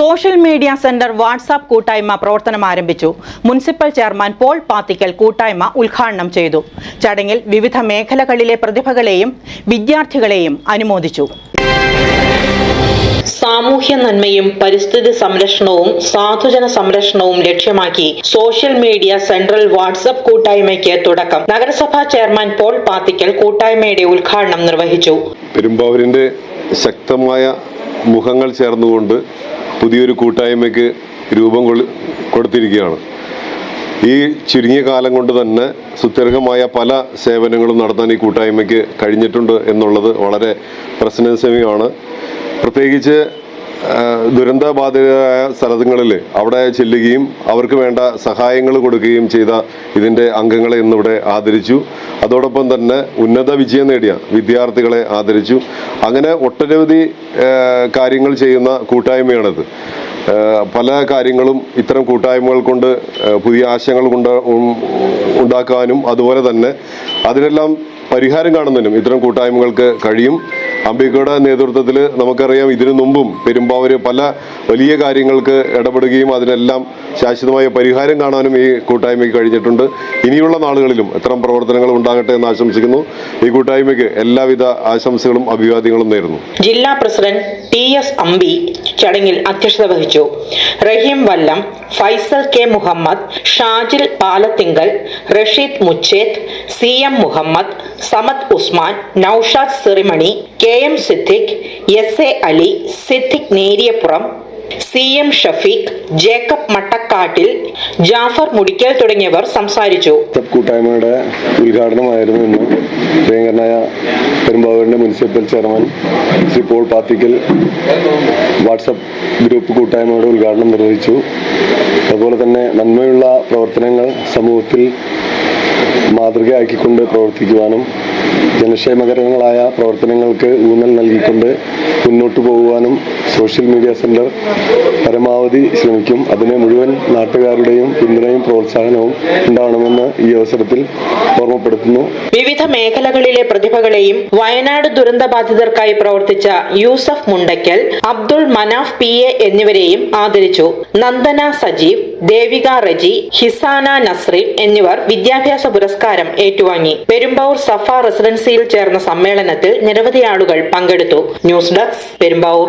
Social media centre WhatsApp കൂട്ടായ്മ പ്രവർത്തനം ആരംഭിച്ചു. മുനിസിപ്പൽ ചെയർമാൻ പോൾ പാത്തിക്കൽ കൂട്ടായ്മ ഉദ്ഘാടനം ചെയ്തു. ചടങ്ങിൽ വിവിധ മേഖലകളിലെ പ്രതിഭകളെയും വിദ്യാർത്ഥികളെയും അനുമോദിച്ചു. സാമൂഹ്യ നന്മയും പരിസ്ഥിതി സംരക്ഷണവും സാധുജന സംരക്ഷണവും ലക്ഷ്യമാക്കി സോഷ്യൽ മീഡിയ സെൻട്രൽ വാട്സപ്പ് കൂട്ടായ്മയ്ക്ക് തുടക്കം. നഗരസഭാ ചെയർമാൻ പോൾ പാത്തിക്കൽ കൂട്ടായ്മയുടെ ഉദ്ഘാടനം നിർവഹിച്ചു. പെരുമ്പാവൂരിന്റെ ശക്തമായ മുഖങ്ങൾ ചേർന്നുകൊണ്ട് പുതിയൊരു കൂട്ടായ്മയ്ക്ക് രൂപം കൊടുത്തിരിക്കുകയാണ്. ഈ ചുരുങ്ങിയ കാലം കൊണ്ട് തന്നെ സുത്യർഹമായ പല സേവനങ്ങളും നടത്താൻ ഈ കൂട്ടായ്മയ്ക്ക് കഴിഞ്ഞിട്ടുണ്ട് എന്നുള്ളത് വളരെ പ്രശ്നസമയമാണ്. പ്രത്യേകിച്ച് ദുരന്തബാധിതരായ സ്ഥലങ്ങളിൽ അവിടെ ചെല്ലുകയും അവർക്ക് വേണ്ട സഹായങ്ങൾ കൊടുക്കുകയും ചെയ്ത ഇതിന്റെ അംഗങ്ങളെ ഇന്നിവിടെ ആദരിച്ചു. അതോടൊപ്പം തന്നെ ഉന്നത വിജയം നേടിയ വിദ്യാർത്ഥികളെ ആദരിച്ചു. അങ്ങനെ ഒട്ടനവധി കാര്യങ്ങൾ ചെയ്യുന്ന കൂട്ടായ്മയാണിത്. പല കാര്യങ്ങളും ഇത്തരം കൂട്ടായ്മകൾ കൊണ്ട് പുതിയ ആശയങ്ങൾ കൊണ്ട് ഉണ്ടാക്കാനും അതുപോലെ തന്നെ അതിനെല്ലാം പരിഹാരം കാണുന്നതിനും ഇത്തരം കൂട്ടായ്മകൾക്ക് കഴിയും. അംബികയുടെ നേതൃത്വത്തിൽ നമുക്കറിയാം ഇതിനു മുമ്പും പെരുമ്പാവൂർ പല വലിയ കാര്യങ്ങൾക്ക് ഇടപെടുകയും അതിനെല്ലാം ശാശ്വതമായ പരിഹാരം കാണാനും ഈ കൂട്ടായ്മയ്ക്ക് കഴിഞ്ഞിട്ടുണ്ട്. ഇനിയുള്ള നാളുകളിലും ഇത്തരം പ്രവർത്തനങ്ങൾ ഉണ്ടാകട്ടെ എന്ന് ആശംസിക്കുന്നു. ഈ കൂട്ടായ്മയ്ക്ക് എല്ലാവിധ ആശംസകളും അഭിവാദ്യങ്ങളും നേരുന്നു. ജില്ലാ പ്രസിഡന്റ് ടി എസ് അമ്പി ചടങ്ങിൽ അധ്യക്ഷത വഹിച്ചു. Rahim Vallam Faisal K Muhammad Shajil Palathinkal Rasheed Mucheth C M Muhammad Samad Usman Naushad Sirimani K M Siddique S A Ali Siddique Neriyappuram C M Shafeeq Jacob Mattakkattil Jafar Mudikkal തുടങ്ങിയവർ സംസാരിച്ചു. കൂട്ടായ്മയുടെ ഉദ്ഘാടനമായിരുന്നു ഇന്ന്. പ്രിയങ്കരനായ പെരുമ്പാവൂരിന്റെ municipal chairman Shri Paul Pathikkal WhatsApp group കൂട്ടായ്മയുടെ ഉദ്ഘാടനം നിർവഹിച്ചു. അതുപോലെ തന്നെ നന്മയുള്ള പ്രവർത്തനങ്ങൾ സമൂഹത്തിൽ മാതൃകയാക്കിക്കൊണ്ട് പ്രവർത്തിക്കുവാനും ജനക്ഷേമകരങ്ങളായ പ്രവർത്തനങ്ങൾക്ക് ഊന്നൽ നൽകിക്കൊണ്ട് മുന്നോട്ട് പോകുവാനും സോഷ്യൽ മീഡിയ സെന്റർ പരമാവധി ശ്രമിക്കും. അതിനെ മുഴുവൻ നാട്ടുകാരുടെയും പിന്തുണയും പ്രോത്സാഹനവും ഉണ്ടാവണമെന്ന് ഈ അവസരത്തിൽ ഓർമ്മപ്പെടുത്തുന്നു. വിവിധ മേഖലകളിലെ പ്രതിഭകളെയും വയനാട് ദുരന്ത ബാധിതർക്കായി പ്രവർത്തിച്ച യൂസഫ് മുണ്ടയ്ക്കൽ അബ്ദുൾ മനാഫ് പി എ എന്നിവരെയും ആദരിച്ചു. നന്ദന സജീവ് ദേവിക റജി ഹിസാന നസ്രീൻ എന്നിവർ വിദ്യാഭ്യാസ പുരസ്കാരം ഏറ്റുവാങ്ങി. പെരുമ്പാവൂർ സഫ റെസിഡൻസിയിൽ ചേർന്ന സമ്മേളനത്തിൽ നിരവധി ആളുകൾ പങ്കെടുത്തു. News desk Perumbavoor.